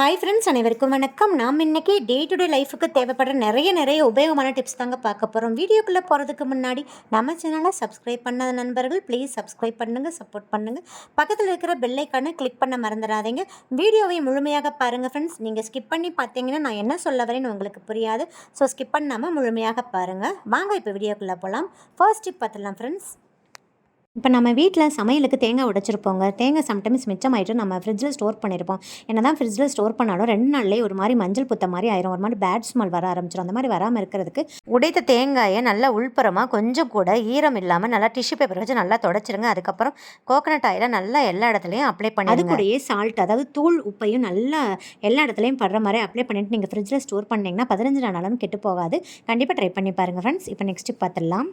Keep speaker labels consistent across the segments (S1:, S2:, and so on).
S1: Hi friends அனைவருக்கும் வணக்கம். நாம் இன்றைக்கி டே டு டே லைஃபுக்கு தேவைப்படுற நிறைய நிறைய உபயோகமான டிப்ஸ் தாங்க பார்க்க போகிறோம் வீடியோக்குள்ளே போகிறதுக்கு முன்னாடி நம்ம சேனலை சப்ஸ்கிரைப் பண்ணாத நண்பர்கள் ப்ளீஸ் சப்ஸ்கிரைப் பண்ணுங்கள் சப்போர்ட் பண்ணுங்கள் பக்கத்தில் இருக்கிற பெல்லைக்கானை கிளிக் பண்ண மறந்துடாதீங்க. வீடியோவை முழுமையாக பாருங்கள் ஃப்ரெண்ட்ஸ் நீங்கள் ஸ்கிப் பண்ணி பார்த்தீங்கன்னா நான் என்ன சொல்ல வரேன்னு உங்களுக்கு புரியாது. ஸோ ஸ்கிப் பண்ணாமல் முழுமையாக பாருங்கள் வாங்க இப்போ வீடியோக்குள்ளே போகலாம் ஃபர்ஸ்ட் டிப் பார்த்துடலாம் ஃப்ரெண்ட்ஸ் இப்போ நம்ம வீட்டில் சமையலுக்கு தேங்காய் உடைச்சிருப்போங்க. தேங்காய் சம்டைம்ஸ் மிச்சமாயிட்டு நம்ம ஃப்ரிட்ஜில் ஸ்டோர் பண்ணியிருப்போம் என்ன தான் ஃப்ரிட்ஜில் ஸ்டோர் பண்ணாலும் ரெண்டு நாள்லேயே ஒரு மாதிரி மஞ்சள் புத்த மாதிரி ஆயிரும். ஒரு மாதிரி பேட் ஸ்மெல் வர ஆரம்பிச்சிடும் அந்த மாதிரி வராமல் இருக்கிறதுக்கு உடைத்த தேங்காயை நல்லா உள்புறமாக கொஞ்சம் கூட ஈரம் இல்லாமல் நல்லா டிஷ்யூ பேப்பர் வச்சு நல்லா தொடச்சிருங்க. அதுக்கப்புறம் கோகனட் ஆயில நல்லா எல்லா இடத்துலையும் அப்ளை பண்ணி அது கூடயே சால்ட் அதாவது தூள் உப்பையும் நல்லா எல்லா இடத்துலையும் படுற மாதிரி அப்ளை பண்ணிட்டு நீங்கள் ஃப்ரிட்ஜில் ஸ்டோர் பண்ணிங்கன்னா பதினஞ்சு நாளாலும் கெட்டு போகாது. கண்டிப்பாக ட்ரை பண்ணி பாருங்கள் ஃப்ரெண்ட்ஸ் இப்போ நெக்ஸ்ட்டு பார்த்துடலாம்.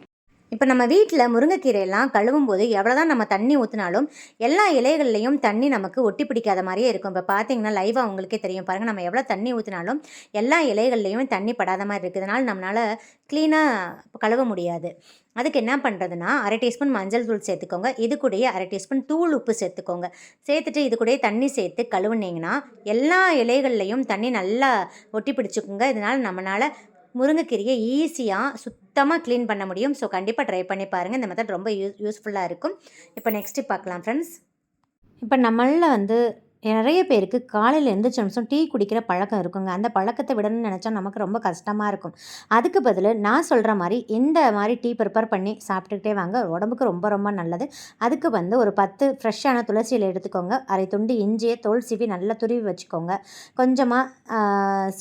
S1: இப்போ நம்ம வீட்டில் முருங்கைக்கீரையெல்லாம் கழுவும் போது எவ்வளோ தான் நம்ம தண்ணி ஊற்றினாலும் எல்லா இலைகள்லையும் தண்ணி நமக்கு ஒட்டி பிடிக்காத மாதிரியே இருக்கும். இப்போ பார்த்தீங்கன்னா லைவாக உங்களுக்கே தெரியும். பாருங்கள் நம்ம எவ்வளோ தண்ணி ஊற்றினாலும் எல்லா இலைகள்லையும் தண்ணி படாத மாதிரி இருக்கிறதுனால நம்மளால் க்ளீனாக கழுவ முடியாது. அதுக்கு என்ன பண்ணுறதுனா அரை டீஸ்பூன் மஞ்சள் தூள் சேர்த்துக்கோங்க. இது கூடயே அரை டீஸ்பூன் தூள் உப்பு சேர்த்துக்கோங்க. சேர்த்துட்டு இது கூடயே தண்ணி சேர்த்து கழுவுனீங்கன்னா எல்லா இலைகள்லையும் தண்ணி நல்லா ஒட்டி பிடிச்சிக்கோங்க. இதனால் நம்மளால் முருங்கைக்கீரையை ஈஸியாக சுத்தமாக க்ளீன் பண்ண முடியும். ஸோ கண்டிப்பாக ட்ரை பண்ணி பாருங்கள் இந்த மெத்தட் ரொம்ப யூஸ் யூஸ்ஃபுல்லாக இருக்கும். இப்போ நெக்ஸ்ட்டு பார்க்கலாம் ஃப்ரெண்ட்ஸ் இப்போ நம்மளில் வந்து நிறைய பேருக்கு காலையில் எந்திரிச்ச நிமிஷம் டீ குடிக்கிற பழக்கம் இருக்குங்க. அந்த பழக்கத்தை விடணும்னு நினச்சா நமக்கு ரொம்ப கஷ்டமாக இருக்கும். அதுக்கு பதில் நான் சொல்கிற மாதிரி இந்த மாதிரி டீ ப்ரிப்பேர் பண்ணி சாப்பிட்டுக்கிட்டே வாங்க. உடம்புக்கு ரொம்ப ரொம்ப நல்லது. அதுக்கு வந்து ஒரு பத்து ஃப்ரெஷ்ஷான துளசியில் எடுத்துக்கோங்க. அரை துண்டு இஞ்சியை தோல் சிவி நல்லா துருவி வச்சுக்கோங்க. கொஞ்சமாக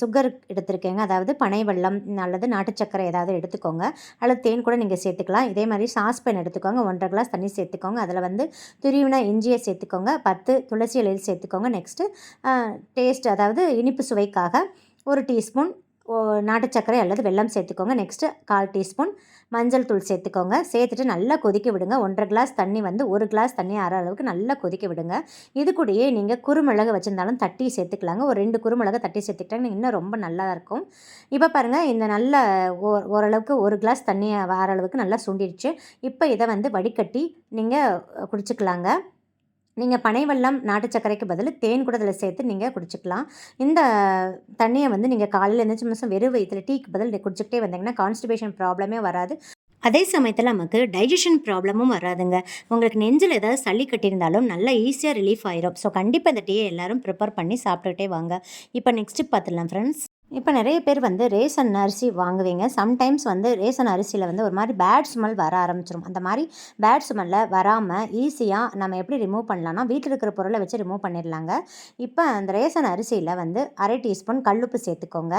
S1: சுகர் எடுத்துருக்கேங்க. அதாவது பனை வெள்ளம் அல்லது நாட்டு சக்கரை ஏதாவது எடுத்துக்கோங்க. அல்லது தேன் கூட நீங்கள் சேர்த்துக்கலாம். இதே மாதிரி சாஸ்பேன் எடுத்துக்கோங்க. ஒன்றரை கிளாஸ் தண்ணி சேர்த்துக்கோங்க. அதில் வந்து துருவின இஞ்சியை சேர்த்துக்கோங்க. பத்து துளசி இலையில் சேர்த்து சேர்த்துக்கோங்க நெக்ஸ்ட்டு டேஸ்ட் அதாவது இனிப்பு சுவைக்காக ஒரு டீஸ்பூன் நாட்டு சர்க்கரை அல்லது வெல்லம் சேர்த்துக்கோங்க. நெக்ஸ்ட்டு கால் டீஸ்பூன் மஞ்சள் தூள் சேர்த்துக்கோங்க. சேர்த்துட்டு நல்லா கொதிக்க விடுங்க. ஒன்றரை கிளாஸ் தண்ணி வந்து ஒரு கிளாஸ் தண்ணி ஆற அளவுக்கு நல்லா கொதிக்க விடுங்க. இது கூடயே நீங்கள் குறுமிளகு வச்சுருந்தாலும் தட்டி சேர்த்துக்கலாங்க. ஒரு ரெண்டு குறுமிளகு தட்டி சேர்த்துக்கிட்டாங்க இன்னும் ரொம்ப நல்லா இருக்கும். இப்போ பாருங்கள் இந்த நல்ல ஓரளவுக்கு ஒரு கிளாஸ் தண்ணி ஆற அளவுக்கு நல்லா சுண்டிடுச்சு. இப்போ இதை வந்து வடிகட்டி நீங்கள் குடிச்சிக்கலாங்க. நீங்கள் பனை வெள்ளம் நாட்டு சர்க்கரைக்கு பதில் தேன் கூட அதில் சேர்த்து நீங்கள் குடிச்சிக்கலாம். இந்த தண்ணியை வந்து நீங்கள் காலையில் எந்திரிச்சு மாதம் வெறும் வயிற்றில் டீக்கு பதில் குடிச்சிக்கிட்டே வந்தீங்கன்னா கான்ஸ்டிபேஷன் ப்ராப்ளமே வராது. அதே சமயத்தில் நமக்கு டைஜஷன் ப்ராப்ளமும் வராதுங்க. உங்களுக்கு நெஞ்சில் ஏதாவது சளி கட்டியிருந்தாலும் நல்லா ஈஸியாக ரிலீஃப் ஆயிரும். ஸோ கண்டிப்பாக இந்த டீயை எல்லோரும் ப்ரிப்பேர் பண்ணி சாப்பிட்டுக்கிட்டே வாங்க. இப்போ நெக்ஸ்ட்டு பார்த்துடலாம் ஃப்ரெண்ட்ஸ் இப்போ நிறைய பேர் வந்து ரேசன் அரிசி வாங்குவீங்க. சம்டைம்ஸ் வந்து ரேசன் அரிசியில் வந்து ஒரு மாதிரி பேட் ஸ்மெல் வர ஆரம்பிச்சிடும் அந்த மாதிரி பேட் ஸ்மெல்லில் வராமல் ஈஸியாக நம்ம எப்படி ரிமூவ் பண்ணலாம்னா வீட்டில் இருக்கிற பொருளை வச்சு ரிமூவ் பண்ணிடலாங்க. இப்போ அந்த ரேசன் அரிசியில் வந்து அரை டீஸ்பூன் கல்லுப்பு சேர்த்துக்கோங்க.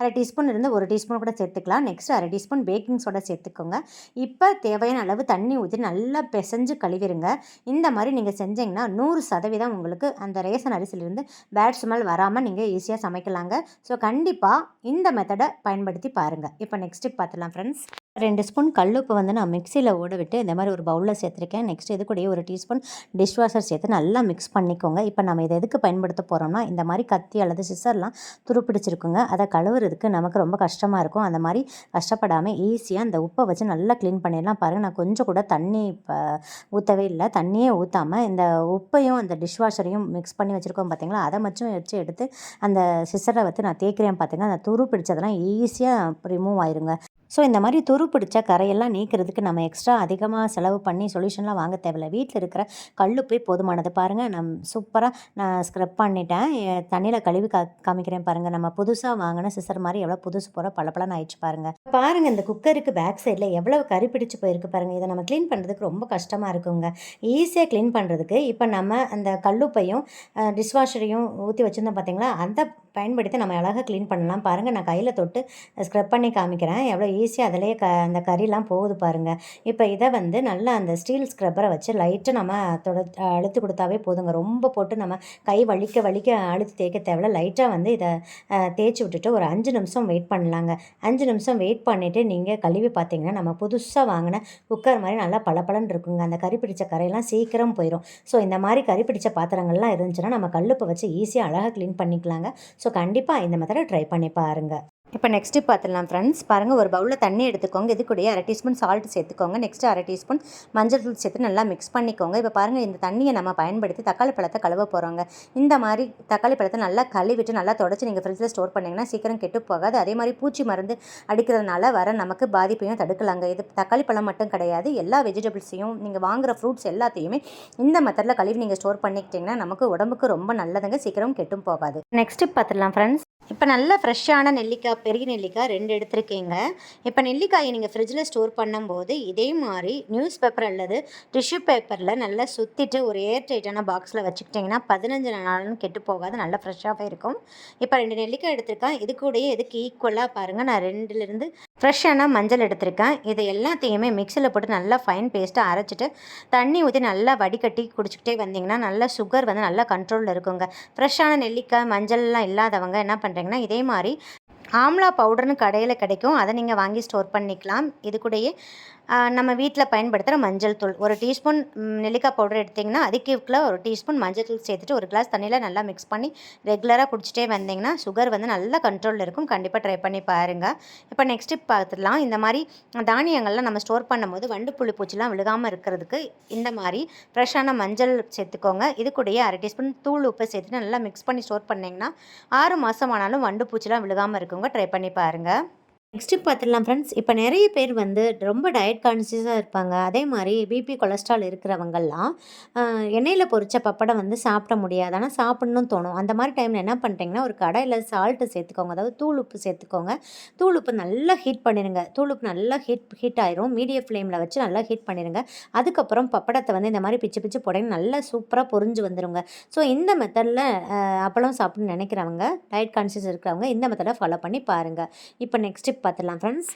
S1: அரை டீஸ்பூன் இருந்து ஒரு டீஸ்பூன் கூட சேர்த்துக்கலாம். நெக்ஸ்ட் அரை டீஸ்பூன் பேக்கிங் சோடா சேர்த்துக்கோங்க. இப்போ தேவையான அளவு தண்ணி ஊற்றி நல்லா பிசைஞ்சு கழுவிடுங்க. இந்த மாதிரி நீங்கள் செஞ்சீங்கன்னா நூறு சதவீதம் உங்களுக்கு அந்த ரேசன் அரிசியிலிருந்து பேட் ஸ்மெல் வராமல் நீங்கள் ஈஸியாக சமைக்கலாங்க. ஸோ கண்டிப்பாக இந்த மெத்தடை பயன்படுத்தி பாருங்கள் இப்போ நெக்ஸ்ட்டு பார்த்துலாம் ஃப்ரெண்ட்ஸ் ரெண்டு ஸ்பூன் கல்லுப்பு வந்து நான் மிக்சியில் ஓட விட்டு இந்த மாதிரி ஒரு பவுலில் சேர்த்துருக்கேன். நெக்ஸ்ட் இது கூடயே ஒரு டீஸ்பூன் டிஷ் வாஷர் சேர்த்து நல்லா மிக்ஸ் பண்ணிக்கோங்க. இப்போ நம்ம இதை எதுக்கு பயன்படுத்த போகிறோம்னா இந்த மாதிரி கத்தி அல்லது சிசர்லாம் துருப்பிடிச்சிருக்குங்க. அதை கழுவுறதுக்கு நமக்கு ரொம்ப கஷ்டமாக இருக்கும். அந்த மாதிரி கஷ்டப்படாமல் ஈஸியாக அந்த உப்பை வச்சு நல்லா க்ளீன் பண்ணிடலாம். பாருங்கள் நான் கொஞ்சம் கூட தண்ணி ஊற்றவே இல்லை. தண்ணியே ஊற்றாமல் இந்த உப்பையும் அந்த டிஷ் வாஷரையும் மிக்ஸ் பண்ணி வச்சுருக்கோம் பார்த்தீங்களா அதை மட்டும் வச்சு எடுத்து அந்த சிசரை வச்சு நான் தேய்க்கிறேன் பார்த்தீங்கன்னா அந்த துரு பிடிச்சதெல்லாம் ஈஸியாக ரிமூவ் ஆயிருங்க. ஸோ இந்த மாதிரி துரு பிடிச்ச கரையெல்லாம் நீக்கிறதுக்கு நம்ம எக்ஸ்ட்ரா அதிகமாக செலவு பண்ணி சொல்யூஷன்லாம் வாங்க தேவையில்ல. வீட்டில் இருக்கிற கல்லுப்பே போதுமானது. பாருங்கள் நம் சூப்பராக நான் ஸ்க்ரப் பண்ணிட்டேன். தண்ணியில் கழுவி கா காமிக்கிறேன் பாருங்கள் நம்ம புதுசாக வாங்கின சிசர் மாதிரி எவ்வளோ புதுசு போகிற பளபளன்னு ஆயிடுச்சு பாருங்கள் பாருங்கள் இந்த குக்கருக்கு பேக் சைடில் எவ்வளோ கறி பிடிச்சு போயிருக்கு பாருங்கள் இதை நம்ம க்ளீன் பண்ணுறதுக்கு ரொம்ப கஷ்டமாக இருக்குங்க. ஈஸியாக க்ளீன் பண்ணுறதுக்கு இப்போ நம்ம அந்த கல்லுப்பையும் டிஷ்வாஷரையும் ஊற்றி வச்சுருந்தோம் பார்த்தீங்களா அந்த பயன்படுத்தி நம்ம அழகாக க்ளீன் பண்ணலாம். பாருங்கள் நான் கையில் தொட்டு ஸ்க்ரப் பண்ணி காமிக்கிறேன். எவ்வளோ ஈஸியாக அதிலேயே க அந்த கறிலாம் போகுது பாருங்கள் இப்போ இதை வந்து நல்லா அந்த ஸ்டீல் ஸ்க்ரப்பரை வச்சு லைட்டாக நம்ம தொட அழுத்து கொடுத்தாவே போதுங்க. ரொம்ப போட்டு நம்ம கை வலிக்க வலிக்க அழுத்து தேய்க்க தேவையில்ல. லைட்டாக வந்து இதை தேய்ச்சி விட்டுட்டு ஒரு அஞ்சு நிமிஷம் வெயிட் பண்ணலாங்க. அஞ்சு நிமிஷம் வெயிட் பண்ணிவிட்டு நீங்கள் கழுவி பார்த்தீங்கன்னா நம்ம புதுசாக வாங்கின குக்கர் மாதிரி நல்லா பளபளன்னு இருக்குங்க. அந்த கறி பிடிச்ச கரையெல்லாம் சீக்கிரம் போயிடும் ஸோ இந்த மாதிரி கறி பிடிச்ச பாத்திரங்கள்லாம் இருந்துச்சுன்னா நம்ம கல்லுப்பை வச்சு ஈஸியாக அழகாக க்ளீன் பண்ணிக்கலாங்க. ஸோ கண்டிப்பாக இந்த மெத்தடை ட்ரை பண்ணி பாருங்கள் இப்போ நெக்ஸ்ட்டு பார்த்துடலாம் ஃப்ரெண்ட்ஸ் பாருங்கள் ஒரு பவுலில் தண்ணி எடுத்துக்கோங்க. இது கூடயே அரை டீஸ்பூன் சால்ட் சேர்த்துக்கோங்க. நெக்ஸ்ட்டு அரை டீஸ்பூன் மஞ்சள் தூள் சேர்த்து நல்லா மிக்ஸ் பண்ணிக்கோங்க. இப்போ பாருங்கள் இந்த தண்ணியை நம்ம பயன்படுத்தி தக்காளி பழத்தை கழுவ போகிறோங்க இந்த மாதிரி தக்காளி பழத்தை நல்லா கழுவிட்டு நல்லா தொடச்சி நீங்கள் ஃப்ரிட்ஜில் ஸ்டோர் பண்ணிங்கன்னா சீக்கிரம் கெட்டு போகாது. அதே மாதிரி பூச்சி மருந்து அடிக்கிறதுனால வர நமக்கு பாதிப்பையும் தடுக்கலாங்க. இது தக்காளி பழம் மட்டும் கிடையாது. எல்லா வெஜிடபிள்ஸையும் நீங்கள் வாங்குகிற ஃப்ரூட்ஸ் எல்லாத்தையுமே இந்த மெத்தடில் கழுவி நீங்கள் ஸ்டோர் பண்ணிக்கிட்டிங்கன்னா நமக்கு உடம்புக்கு ரொம்ப நல்லதுங்க. சீக்கிரம் கெட்டும் போகாது. நெக்ஸ்ட்டு பார்த்துடலாம் ஃப்ரெண்ட்ஸ் இப்போ நல்ல ஃப்ரெஷ்ஷான நெல்லிக்காய் பெரிய நெல்லிக்காய் ரெண்டு எடுத்திருக்கீங்க. இப்போ நெல்லிக்காயை நீங்கள் ஃப்ரிட்ஜில் ஸ்டோர் பண்ணும்போது இதே மாதிரி நியூஸ் பேப்பர் அல்லது டிஷ்யூ பேப்பரில் நல்லா சுற்றிட்டு ஒரு ஏர் டைட்டான பாக்ஸில் வச்சுக்கிட்டிங்கன்னா பதினஞ்சு நாளும் கெட்டு போகாது நல்லா ஃப்ரெஷ்ஷாகவே இருக்கும். இப்போ ரெண்டு நெல்லிக்காய் எடுத்திருக்கேன். இது கூடயே இதுக்கு ஈக்குவலாக பாருங்கள் நான் ரெண்டுலேருந்து ஃப்ரெஷ்ஷான மஞ்சள் எடுத்திருக்கேன். இது எல்லாத்தையுமே மிக்சியில் போட்டு நல்லா ஃபைன் பேஸ்ட்டாக அரைச்சிட்டு தண்ணி ஊற்றி நல்லா வடிகட்டி குடிச்சிக்கிட்டே வந்தீங்கன்னா நல்லா சுகர் வந்து நல்லா கண்ட்ரோலில் இருக்குங்க. ஃப்ரெஷ்ஷான நெல்லிக்காய் மஞ்சள்லாம் இல்லாதவங்க என்ன பண்ணுறீங்கன்னா இதே மாதிரி ஆம்லா பவுடர்னு கடையில் கிடைக்கும். அதை நீங்கள் வாங்கி ஸ்டோர் பண்ணிக்கலாம். இது கூடயே நம்ம வீட்டில் பயன்படுத்துகிற மஞ்சள் தூள். ஒரு டீஸ்பூன் நெல்லிக்காய் பவுடர் எடுத்திங்கன்னா அதுக்கு ஒரு டீஸ்பூன் மஞ்சள் தூள் சேர்த்துட்டு ஒரு கிளாஸ் தண்ணியில் நல்லா மிக்ஸ் பண்ணி ரெகுலராக குடிச்சிட்டே வந்தீங்கன்னா சுகர் வந்து நல்லா கண்ட்ரோலில் இருக்கும். கண்டிப்பாக ட்ரை பண்ணி பாருங்கள் இப்போ நெக்ஸ்ட்டு பார்த்துடலாம். இந்த மாதிரி தானியங்கள்லாம் நம்ம ஸ்டோர் பண்ணும்போது வண்டு புழு பூச்சிலாம் விழுகாமல் இருக்கிறதுக்கு இந்த மாதிரி ஃப்ரெஷ்ஷான மஞ்சள் சேர்த்துக்கோங்க. இது கூடயே அரை டீஸ்பூன் தூள் உப்பு சேர்த்துட்டு நல்லா மிக்ஸ் பண்ணி ஸ்டோர் பண்ணிங்கன்னா ஆறு மாதம் ஆனாலும் வண்டு பூச்சிலாம் விழுகாமல் இருக்குங்க. ட்ரை பண்ணி பாருங்கள் நெக்ஸ்ட்டு பார்த்துடலாம் ஃப்ரெண்ட்ஸ் இப்போ நிறைய பேர் வந்து ரொம்ப டயட் கான்சியஸாக இருப்பாங்க. அதே மாதிரி பிபி கொலஸ்ட்ரால் இருக்கிறவங்கெல்லாம் எண்ணெயில் பொரிச்ச பப்படம் வந்து சாப்பிட முடியாது. ஆனால் சாப்பிட்ணுன்னு தோணும். அந்த மாதிரி டைமில் என்ன பண்ணுறீங்கன்னா ஒரு கடையில் சால்ட்டு சேர்த்துக்கோங்க. அதாவது தூள் உப்பு சேர்த்துக்கோங்க. தூள் உப்பு நல்லா ஹீட் பண்ணிடுங்க தூள் உப்பு நல்லா ஹீட் ஹீட் ஆயிரும். மீடியம் ஃப்ளேமில் வச்சு நல்லா ஹீட் பண்ணிடுங்க அதுக்கப்புறம் பப்படத்தை வந்து இந்த மாதிரி பிச்சு பிச்சு போடைங்க நல்லா சூப்பராக பொரிஞ்சு வந்துடுங்க ஸோ இந்த மெத்தடில் அப்பளம் சாப்பிட்ணுன்னு நினைக்கிறவங்க டயட் கான்சியஸ் இருக்கிறவங்க இந்த மெத்தடை ஃபாலோ பண்ணி பாருங்கள் இப்போ நெக்ஸ்ட்டு பார்த்துடலாம் ஃப்ரெண்ட்ஸ்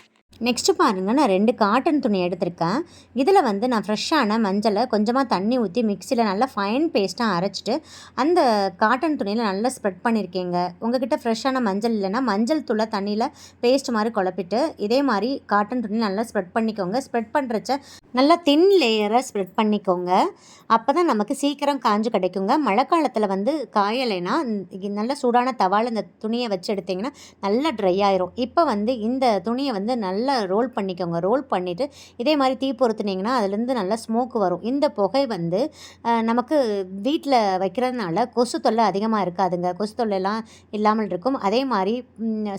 S1: நெக்ஸ்ட்டு பாருங்கள் நான் ரெண்டு காட்டன் துணி எடுத்திருக்கேன். இதில் வந்து நான் ஃப்ரெஷ்ஷான மஞ்சளை கொஞ்சமாக தண்ணி ஊற்றி மிக்சியில் நல்லா ஃபைன் பேஸ்ட்டாக அரைச்சிட்டு அந்த காட்டன் துணியில் நல்லா ஸ்ப்ரெட் பண்ணியிருக்கேங்க. உங்ககிட்ட ஃப்ரெஷ்ஷான மஞ்சள் இல்லைன்னா மஞ்சள் தூளை தண்ணியில் பேஸ்ட் மாதிரி குழப்பிட்டு இதே மாதிரி காட்டன் துணி நல்லா ஸ்ப்ரெட் பண்ணிக்கோங்க. ஸ்ப்ரெட் பண்ணுறச்ச நல்லா தின் லேயராக ஸ்ப்ரெட் பண்ணிக்கோங்க. அப்போ தான் நமக்கு சீக்கிரம் காஞ்சு கிடைக்குங்க. மழை காலத்தில் வந்து காயலைன்னா நல்ல சூடான தவால் இந்த துணியை வச்சு எடுத்திங்கன்னா நல்லா ட்ரை ஆயிரும். இப்போ வந்து இந்த துணியை வந்து நல்லா நல்லா ரோல் பண்ணிக்கோங்க. ரோல் பண்ணிவிட்டு இதே மாதிரி தீ பொறுத்துனீங்கன்னா அதுலேருந்து நல்லா ஸ்மோக் வரும். இந்த புகை வந்து நமக்கு வீட்டில் வைக்கிறதுனால கொசு தொல்லை அதிகமாக இருக்காதுங்க. கொசு தொல்லைலாம் இல்லாமல் இருக்கும். அதே மாதிரி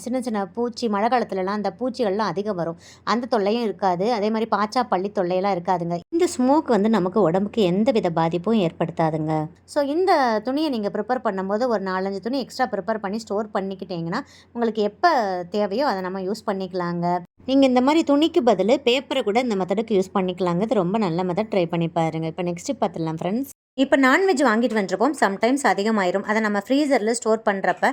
S1: சின்ன சின்ன பூச்சி மழை காலத்துலலாம் அந்த பூச்சிகள்லாம் அதிகம் வரும். அந்த தொல்லையும் இருக்காது. அதே மாதிரி பாச்சா பள்ளி தொல்லையெல்லாம் இருக்காதுங்க. இந்த ஸ்மோக் வந்து நமக்கு உடம்புக்கு எந்த வித பாதிப்பும் ஏற்படுத்தாதுங்க. ஸோ இந்த துணியை நீங்கள் ப்ரிப்பேர் பண்ணும்போது ஒரு நாலஞ்சு துணி எக்ஸ்ட்ரா ப்ரிப்பேர் பண்ணி ஸ்டோர் பண்ணிக்கிட்டீங்கன்னா உங்களுக்கு எப்போ தேவையோ அதை நம்ம யூஸ் பண்ணிக்கலாங்க. நீங்கள் இந்த மாதிரி துணிக்கு பதில் பேப்பரை கூட இந்த மெத்தடுக்கு யூஸ் பண்ணிக்கலாங்க. இது ரொம்ப நல்ல மெத்தட் ட்ரை பண்ணி பாருங்க. இப்போ நெக்ஸ்ட்டு பார்த்துடலாம் ஃப்ரெண்ட்ஸ் இப்போ நான்வெஜ் வாங்கிட்டு வந்துருப்போம் சம்டைம்ஸ் அதிகமாயிரும். அதை நம்ம ஃப்ரீசரில் ஸ்டோர் பண்ணுறப்ப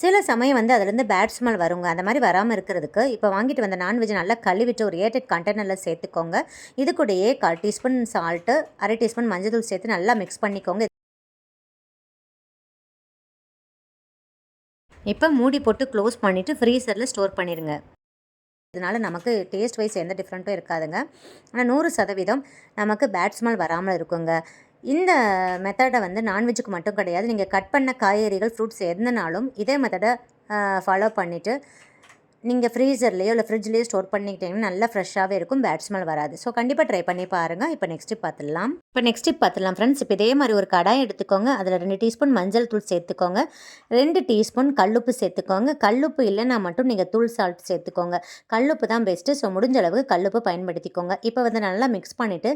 S1: சில சமயம் வந்து அதுலேருந்து பேட் ஸ்மெல் வருங்க. அந்த மாதிரி வராமல் இருக்கிறதுக்கு இப்போ வாங்கிட்டு வந்த நான்வெஜ் நல்லா கழுவிட்டு ஒரு ஏட்டட் கண்டெய்னரில் சேர்த்துக்கோங்க. இது கூடயே கால் டீஸ்பூன் சால்ட்டு அரை டீஸ்பூன் மஞ்சள் தூள் சேர்த்து நல்லா மிக்ஸ் பண்ணிக்கோங்க. இப்போ மூடி போட்டு க்ளோஸ் பண்ணிவிட்டு ஃப்ரீசரில் ஸ்டோர் பண்ணிடுங்க இதனால நமக்கு டேஸ்ட் வைஸ் எந்த டிஃப்ரெண்ட்டும் இருக்காதுங்க. ஆனால் நூறு சதவீதம் நமக்கு பேட் ஸ்மெல் வராமல் இருக்குங்க. இந்த மெத்தடை வந்து நான்வெஜ்ஜுக்கு மட்டும் கிடையாது. நீங்கள் கட் பண்ண காய்கறிகள் ஃப்ரூட்ஸ் எதுனாலும் இதே மெத்தடை ஃபாலோ பண்ணிவிட்டு நீங்கள் ஃப்ரீசர்லேயோ இல்லை ஃப்ரிட்ஜ்லேயோ ஸ்டோர் பண்ணிக்கிட்டீங்கன்னா நல்லா ஃப்ரெஷ்ஷாகவே இருக்கும். பேட் ஸ்மெல் வராது. ஸோ கண்டிப்பாக ட்ரை பண்ணி பாருங்கள் இப்போ நெக்ஸ்ட் பார்த்துடலாம். இப்போ நெக்ஸ்ட் பார்த்துடலாம் ஃப்ரெண்ட்ஸ் இப்போ இதே மாதிரி ஒரு கடாய் எடுத்துக்கோங்க. அதில் ரெண்டு டீஸ்பூன் மஞ்சள் தூள் சேர்த்துக்கோங்க. ரெண்டு டீஸ்பூன் கல்லுப்பு சேர்த்துக்கோங்க. கல்லுப்பு இல்லைன்னா மட்டும் நீங்கள் தூள் சால்ட் சேர்த்துக்கோங்க. கல்லுப்பு தான் பெஸ்ட்டு ஸோ முடிஞ்ச அளவுக்கு கல்லுப்பு பயன்படுத்திக்கோங்க. இப்போ வந்து நல்லா மிக்ஸ் பண்ணிவிட்டு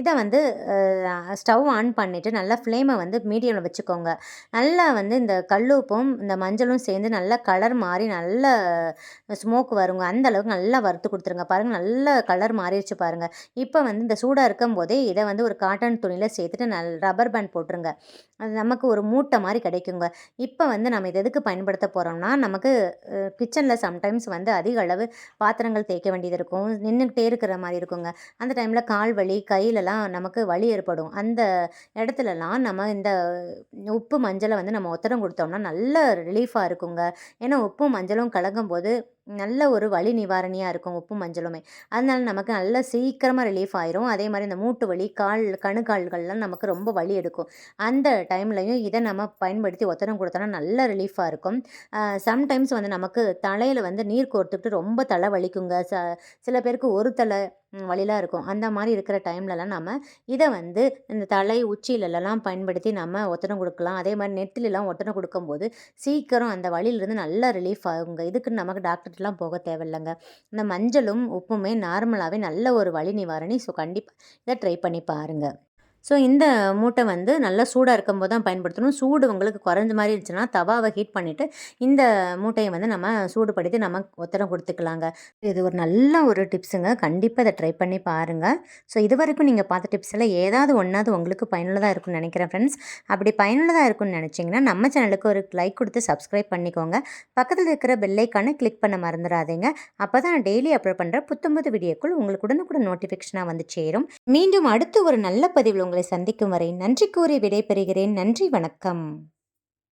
S1: இதை வந்து ஸ்டவ் ஆன் பண்ணிவிட்டு நல்லா ஃப்ளேமை வந்து மீடியமில் வச்சுக்கோங்க. நல்லா வந்து இந்த கல்லுப்பும் இந்த மஞ்சளும் சேர்ந்து நல்லா கலர் மாறி நல்ல ஸ்மோக் வருங்க. அந்த அளவுக்கு நல்லா வறுத்து கொடுத்துருங்க. பாருங்கள் நல்ல கலர் மாறிடுச்சு பாருங்கள் இப்போ வந்து இந்த சூடாக இருக்கும் போதே இதை வந்து ஒரு காட்டன் துணியில் சேர்த்துட்டு நல் ரப்பர் பேண்ட் போட்டுருங்க. அது நமக்கு ஒரு மூட்டை மாதிரி கிடைக்குங்க. இப்போ வந்து நம்ம இது எதுக்கு பயன்படுத்த போகிறோம்னா நமக்கு கிச்சனில் சம்டைம்ஸ் வந்து அதிக அளவு பாத்திரங்கள் தேய்க்க வேண்டியது இருக்கும். நின்றுக்கிட்டே இருக்கிற மாதிரி இருக்குங்க. அந்த டைமில் கால் வலி கையிலலாம் நமக்கு வலி ஏற்படும். அந்த இடத்துலலாம் நம்ம இந்த உப்பு மஞ்சளை வந்து நம்ம ஒத்தடம் கொடுத்தோம்னா நல்ல ரிலீஃபாக இருக்குங்க. ஏன்னா உப்பும் மஞ்சளும் கலக்கும் போது நல்ல ஒரு வலி நிவாரணியாக இருக்கும் உப்பு மஞ்சளுமே. அதனால நமக்கு நல்லா சீக்கிரமாக ரிலீஃப் ஆயிரும். அதே மாதிரி இந்த மூட்டு வலி கால் கணுக்கால்கள்லாம் நமக்கு ரொம்ப வலி எடுக்கும். அந்த டைம்லையும் இதை நம்ம பயன்படுத்தி ஒத்தடம் கொடுத்தோன்னா நல்ல ரிலீஃபாக இருக்கும். சம்டைம்ஸ் வந்து நமக்கு தலையில் வந்து நீர் கோர்த்துக்கிட்டு ரொம்ப தலை வலிக்குங்க. ச சில பேருக்கு ஒரு தலை வழிலாம் இருக்கும். அந்த மாதிரி இருக்கிற டைம்லலாம் நம்ம இதை வந்து இந்த தலை உச்சியிலலாம் பயன்படுத்தி நம்ம ஒத்தனை கொடுக்கலாம். அதே மாதிரி நெத்திலலாம் ஒத்தனை கொடுக்கும்போது சீக்கிரம் அந்த வழியிலிருந்து நல்லா ரிலீஃப் ஆகுங்க. இதுக்கு நமக்கு டாக்டர்கிட்டலாம் போக தேவையில்லைங்க. இந்த மஞ்சளும் உப்புமே நார்மலாகவே நல்ல ஒரு வழி நிவாரணி. ஸோ கண்டிப்பாக இதை ட்ரை பண்ணி பாருங்கள் ஸோ இந்த மூட்டை வந்து நல்லா சூடாக இருக்கும்போது தான் பயன்படுத்தணும். சூடு உங்களுக்கு குறைஞ்ச மாதிரி இருந்துச்சுன்னா தவாவை ஹீட் பண்ணிவிட்டு இந்த மூட்டையை வந்து நம்ம சூடுபடுத்தி நம்ம ஒத்தடம் கொடுத்துக்கலாங்க. இது ஒரு நல்ல ஒரு டிப்ஸுங்க கண்டிப்பாக இதை ட்ரை பண்ணி பாருங்கள் ஸோ இது வரைக்கும் நீங்கள் பார்த்த டிப்ஸில் ஏதாவது ஒன்றாவது உங்களுக்கு பயனுள்ளதாக இருக்கும்னு நினைக்கிறேன் ஃப்ரெண்ட்ஸ் அப்படி பயனுள்ளதாக இருக்கும்னு நினச்சிங்கன்னா நம்ம சேனலுக்கு ஒரு லைக் கொடுத்து சப்ஸ்கிரைப் பண்ணிக்கோங்க. பக்கத்தில் இருக்கிற பெல்லைக்கான கிளிக் பண்ண மறந்துடாதீங்க. அப்போ தான் நான் டெய்லி அப்லோட் பண்ணுற புத்தம்பது வீடியோக்குள் உங்களுக்கு உடனுக்குடன் நோட்டிஃபிகேஷனாக வந்து சேரும். மீண்டும் அடுத்து ஒரு நல்ல பதிவில் உங்களை சந்திக்கும் வரை நன்றி கூறி விடைபெறுகிறேன். நன்றி வணக்கம்.